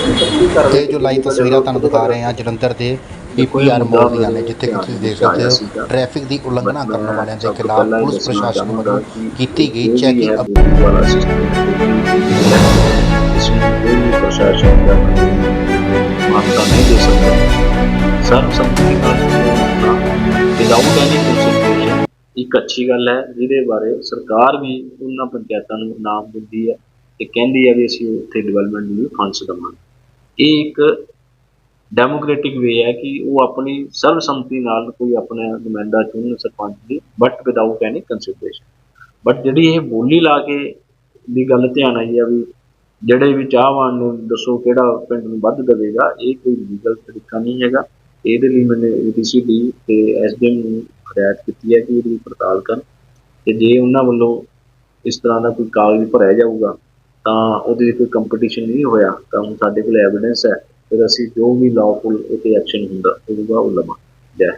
ਇਹ ਜੋ ਤਸਵੀਰਾਂ ਤੁਹਾਨੂੰ ਦਿਖਾ ਰਹੇ ਹਾਂ ਜਲੰਧਰ ਦੇ ਪੀਪੀਆਰ ਮੋੜ ਦੀਆਂ ਨੇ, ਜਿੱਥੇ ਕਿ ਤੁਸੀਂ ਦੇਖ ਸਕਦੇ ਹੋ, ਟ੍ਰੈਫਿਕ ਦੀ ਉਲੰਘਣਾ ਕਰਨ ਵਾਲਿਆਂ ਦੇ ਖਿਲਾਫ ਪੁਲਿਸ ਪ੍ਰਸ਼ਾਸਨ ਵੱਲੋਂ ਕੀਤੀ ਗਈ ਚੈਕਿੰਗ ਵਾਲਾ ਸਿਸਟਮ ਇਸ ਨੂੰ ਪ੍ਰਸ਼ਾਸਨ ਦਾ ਮਾਨਤਾ ਨਹੀਂ ਦੇ ਸਕਦਾ ਸਰਬ ਸੰਮਤੀ ਨਾਲ ਵਿਦਆਊਟ ਐਨੀ ਕੰਸਲਟੇਸ਼ਨ ਇੱਕ ਅੱਛੀ ਗੱਲ ਹੈ, ਜਿਹਦੇ ਬਾਰੇ ਸਰਕਾਰ ਵੀ ਉਹਨਾਂ ਪੰਚਾਇਤਾਂ ਨੂੰ ਨਾਮ ਦਿੰਦੀ ਹੈ ਤੇ ਕਹਿੰਦੀ ਹੈ ਵੀ ਅਸੀਂ ਉੱਥੇ ਡਿਵੈਲਪਮੈਂਟ ਲਈ ਫੰਡਸ ਦੇਵਾਂਗੇ। ਇਹ ਇੱਕ ਡੈਮੋਕ੍ਰੈਟਿਕ ਵੇ ਹੈ ਕਿ ਉਹ ਆਪਣੀ ਸਰਬਸੰਮਤੀ ਨਾਲ ਕੋਈ ਆਪਣਾ ਨੁਮਾਇੰਦਾ ਚੁਣਨ ਸਰਪੰਚ ਦੀ but without any consideration but ਜਿਹੜੀ ਇਹ ਬੋਲੀ ਲਾ ਕੇ ਦੀ ਗੱਲ ਧਿਆਨ ਆਈ ਆ ਵੀ ਜਿਹੜੇ ਵੀ ਚਾਹਵਾਨ ਨੇ, ਦੱਸੋ ਕਿਹੜਾ ਪਿੰਡ ਨੂੰ ਵੱਧ ਦੇਵੇਗਾ, ਇਹ ਕੋਈ ਲੀਗਲ ਤਰੀਕਾ ਨਹੀਂ ਹੈਗਾ। ਇਹਦੇ ਲਈ ਮੈंने ਏਡੀਸੀਡੀ ਤੇ ਐਸਡੀਐਮ ਨੂੰ ਹਦਾਇਤ ਕੀਤੀ ਹੈ ਕਿ ਇਹਦੀ ਪੜਤਾਲ ਕਰਨ। ਤੇ ਜੇ ਉਹਨਾਂ ਵੱਲੋਂ ਇਸ ਤਰ੍ਹਾਂ ਦਾ ਕੋਈ ਕਾਗਜ਼ ਭਰਿਆ ਜਾਊਗਾ ਤਾਂ ਉਹਦੇ ਕੋਈ ਕੰਪੀਟੀਸ਼ਨ ਨਹੀਂ ਹੋਇਆ, ਤਾਂ ਹੁਣ ਸਾਡੇ ਕੋਲ ਐਵੀਡੈਂਸ ਹੈ ਫਿਰ ਅਸੀਂ ਜੋ ਵੀ ਲਾਅਫੁਲ ਇਹ ਐਕਸ਼ਨ ਹੁੰਦਾ ਹੋਊਗਾ ਉਹ ਲਵਾਂ ਜੈ